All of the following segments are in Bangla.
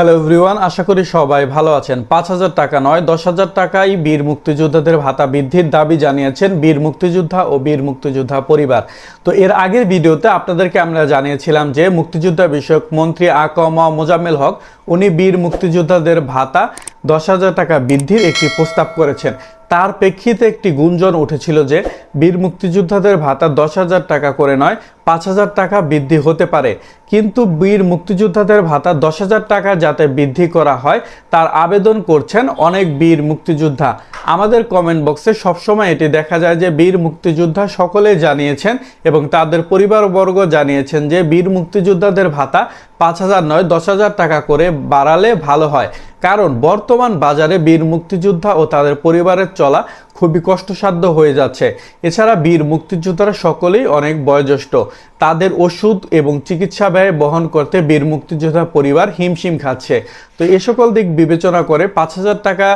হ্যালো এভরিওয়ান আশা করি সবাই ভালো আছেন। পাঁচ হাজার টাকা নয়, দশ হাজার টাকাই বীর মুক্তিযোদ্ধাদের ভাতা বৃদ্ধির দাবি জানিয়েছেন বীর মুক্তিযোদ্ধা ও বীর মুক্তিযোদ্ধা পরিবার। তো এর আগের ভিডিওতে আপনাদেরকে আমরা জানিয়েছিলাম যে মুক্তিযোদ্ধা বিষয়ক মন্ত্রী আকমা মোজাম্মেল হক, উনি বীর মুক্তিযোদ্ধাদের ভাতা দশ হাজার টাকা বৃদ্ধির একটি প্রস্তাব করেছেন। তার প্রেক্ষিতে একটি গুঞ্জন উঠেছিল যে বীর মুক্তিযোদ্ধাদের ভাতা দশ হাজার টাকা করে নয় পাঁচ হাজার টাকা বৃদ্ধি হতে পারে। কিন্তু বীর মুক্তিযোদ্ধাদের ভাতা দশ হাজার টাকা যাতে বৃদ্ধি করা হয়, তার আবেদন করছেন অনেক বীর মুক্তিযোদ্ধা। আমাদের কমেন্ট বক্সে সবসময় এটি দেখা যায় যে বীর মুক্তিযোদ্ধা সকলে জানিয়েছেন এবং তাদের পরিবারবর্গ জানিয়েছেন যে বীর মুক্তিযোদ্ধাদের ভাতা পাঁচ হাজার নয়, দশ হাজার টাকা করে বাড়ালে ভালো হয়। কারণ বর্তমান বাজারে বীর মুক্তিযোদ্ধা ও তাদের পরিবারের চলা খুবই কষ্টসাধ্য হয়ে যাচ্ছে। এছাড়া বীর মুক্তিযোদ্ধারা সকলেই অনেক বয়োজ্যেষ্ঠ। তাদের ওষুধ এবং চিকিৎসা ব্যয় বহন করতে বীর মুক্তিযোদ্ধা পরিবার হিমশিম খাচ্ছে। তো এ সকল দিক বিবেচনা করে পাঁচ হাজার টাকা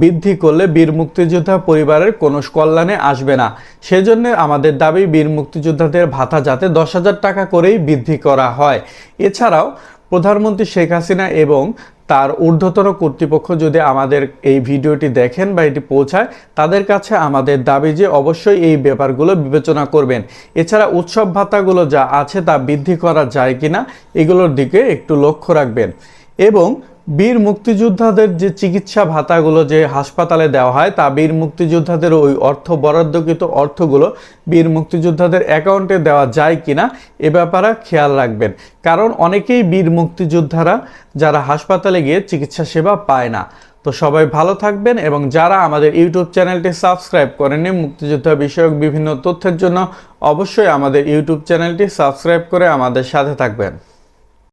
বৃদ্ধি করলে বীর মুক্তিযোদ্ধা পরিবারের কোনো কল্যাণে আসবে না। সেজন্য আমাদের দাবি, বীর মুক্তিযোদ্ধাদের ভাতা যাতে দশ হাজার টাকা করেই বৃদ্ধি করা হয়। এছাড়াও প্রধানমন্ত্রী শেখ হাসিনা এবং তার ঊর্ধ্বতর কর্তৃপক্ষ যদি আমাদের এই ভিডিওটি দেখেন বা এটি পৌঁছায়, তাদের কাছে আমাদের দাবি যে অবশ্যই এই ব্যাপারগুলো বিবেচনা করবেন। এছাড়া উৎসব ভাতাগুলো যা আছে তা বৃদ্ধি করা যায় কিনা, এগুলোর দিকে একটু লক্ষ্য রাখবেন। এবং বীর মুক্তিযোদ্ধাদের যে চিকিৎসা ভাতাগুলো যে হাসপাতালে দেওয়া হয়, তা বীর মুক্তিযোদ্ধাদের ওই অর্থ বরাদ্দকৃত অর্থগুলো বীর মুক্তিযোদ্ধাদের অ্যাকাউন্টে দেওয়া যায় কিনা, এ ব্যাপারে খেয়াল রাখবেন। কারণ অনেকেই বীর মুক্তিযোদ্ধারা যারা হাসপাতালে গিয়ে চিকিৎসা সেবা পায় না। তো সবাই ভালো থাকবেন এবং যারা আমাদের ইউটিউব চ্যানেলটি সাবস্ক্রাইব করেননি, মুক্তিযোদ্ধা বিষয়ক বিভিন্ন তথ্যের জন্য অবশ্যই আমাদের ইউটিউব চ্যানেলটি সাবস্ক্রাইব করে আমাদের সাথে থাকবেন।